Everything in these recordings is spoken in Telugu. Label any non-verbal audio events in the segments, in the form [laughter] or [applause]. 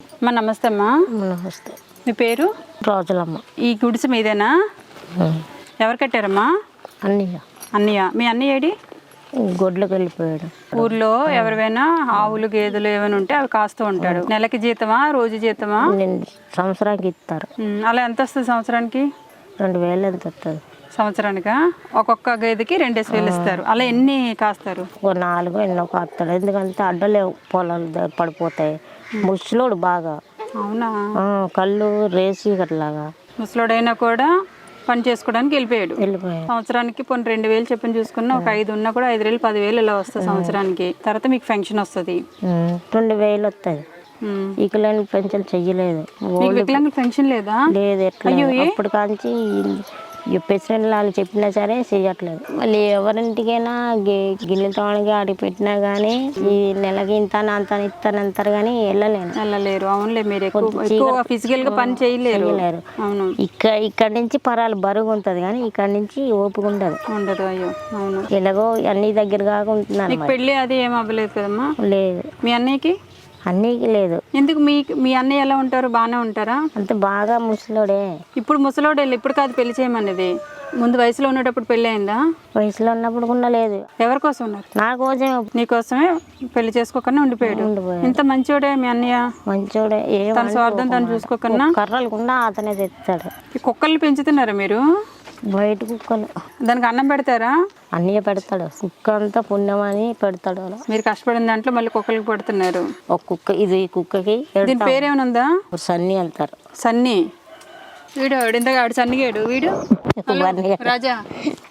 అమ్మా నమస్తే అమ్మా నమస్తే. మీ పేరు? రోజులమ్మ. ఈ గుడిసె మీదేనా? ఎవరు కట్టారమ్మా? అన్నయ్య. అన్నయ్య. మీ అన్నయ్య ఏడి? గొడ్లకు వెళ్ళిపోయాడు. ఊర్లో ఎవరివైనా ఆవులు గేదెలు ఏమైనా ఉంటే అవి కాస్తూ ఉంటాడు. నెలకి జీతమా రోజు జీతమా? సంవత్సరానికి ఇస్తారు. అలా ఎంత వస్తుంది సంవత్సరానికి? రెండు వేలు ఎంత వస్తుంది సంవత్సరానికా? ఒక్కొక్క గేదెకి రెండేసి వేలు ఇస్తారు. అలా ఎన్ని కాస్తారు? ఒక నాలుగు ఎన్నో కాస్తాడు. ఎందుకంటే అడ్డలేవు పొలాలు ద- పడిపోతాయి. ముసలోడు బాగా. అవునా? ఆ, కళ్ళు రేసి అట్లాగా ముసలోడైనా కూడా పని చేసుకోవడానికి వెళ్ళిపోయాడు. వెళ్ళిపోయాడు. సంవత్సరానికి కొన్ని రెండు వేలు చెప్పని చూసుకున్న ఒక ఐదు ఉన్నా కూడా ఐదు వేలు పదివేలు ఇలా వస్తుంది సంవత్సరానికి. తర్వాత మీకు ఫంక్షన్ వస్తుంది. ఉమ్, రెండు వేలు వస్తుంది ఉమ్. ఇకలేని పెన్షన్ చెయ్యలేదు. మీకు వికలాంగుల పెన్షన్ లేదా? లేదు ఎట్లా? అప్పుడు కాంచి ఈ ప్రెసిడెంట్ వాళ్ళు చెప్పినా సరే చెయ్యట్లేదు మళ్ళీ ఎవరింటికైనా గి- గిన్నె తోమడానికి ఆడికి పెట్టినా కానీ ఈ నెలకి ఇంత అంత ఇస్తానంటారు కానీ వెళ్ళలేను. వెళ్ళలేరు. అవునులే మీరు ఎక్కువ ఫిజికల్గా పని చేయలేరు. అవును. ఇక్కడ ఇక్కడ నుంచి పరాలు బరువు ఉంటుంది కానీ ఇక్కడ నుంచి ఓపిక ఉండదు. ఉండదు అయ్యో. అవును. ఎలాగో అన్ని దగ్గర కాక ఉంటున్నాను మీకు పెళ్ళి అది ఏం అవ్వలేదు కదమ్మా? లేదు. మీ అన్నయ్యకి? అన్నీకి లేదు. ఎందుకు మీ మీ అన్నయ్య ఎలా ఉంటారు? బాగానే ఉంటారా? అంత బాగా ముసలోడే. ఇప్పుడు ముసలోడు ఇప్పుడు కాదు పెళ్ళి చేయమన్నది. ముందు వయసులో ఉండేటప్పుడు పెళ్ళి అయిందా? వయసులో ఉన్నప్పుడు కూడా లేదు. ఎవరి కోసం ఉన్నారు నా కోసం నీకోసమే పెళ్ళి చేసుకోకుండా ఉండిపోయాడు. ఇంత మంచోడే మీ అన్నయ్య? మంచోడే. తన స్వార్థం తను చూసుకోకన్నా కర్రలు కూడా అతనే తెస్తాడు. కుక్కల్ని పెంచుతున్నారా మీరు? బయట కుక్కలు. దానికి అన్నం పెడతారా? అన్నీ పెడతాడు. కుక్క అంతా పుణ్యం అని పెడతాడు అలా మీరు కష్టపడిన దాంట్లో మళ్ళీ కుక్కలకి పెడుతున్నారు. ఒక కుక్క ఇది కుక్కకి దీని పేరేమైనా ఉందా? సన్ని వెళ్తారు సన్నీ. వీడు ఇంతగా ఆడు సన్నిగాడు. వీడు?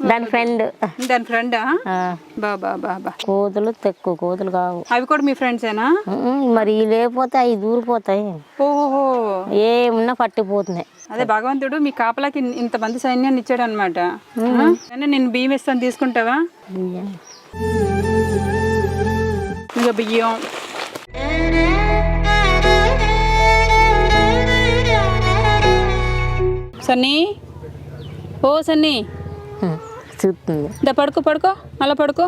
దాని ఫ్రెండ్ దాని ఫ్రెండా బా బా బా బా. కోతులు తెక్కు కోతులు కావు. అవి కూడా మీ ఫ్రెండ్సేనా మరి లేకపోతే అవి దూరిపోతాయి ఓహో ఏమున్నా పట్టిపోతున్నాయి. అదే భగవంతుడు మీ కాపలాకి ఇంతమంది సైన్యాన్ని ఇచ్చాడు అనమాట నేను బియ్యం ఇస్తాను తీసుకుంటావా. ఇక బియ్యం. సన్నీ. ఓ సన్నీ. చూస్తుంది. దా పడుకో పడుకో. మళ్ళా పడుకో.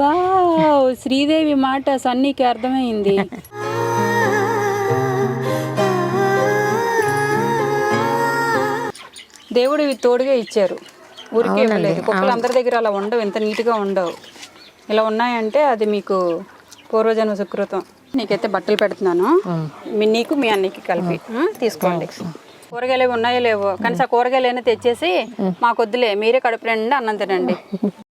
వావ్ శ్రీదేవి మాట సన్నీకి అర్థమైంది. దేవుడు ఇవి తోడుగా ఇచ్చారు. ఊరికే ఇవ్వలేదు. కుక్కలు అందరి దగ్గర అలా ఉండవు ఎంత నీట్గా ఉండవు. ఇలా ఉన్నాయంటే అది మీకు పూర్వజన్మ సుకృతం. నీకైతే బట్టలు పెడుతున్నాను. మీ నీకు మీ అన్నకి కలిపి. తీసుకోండి. కూరగాయలు ఏవి ఉన్నాయో లేవో. కనీసం కూరగాయలు అయినా తెచ్చేసి మాకు వద్దులే. మీరే కడుపు నిండా అన్నం తినండి. [laughs]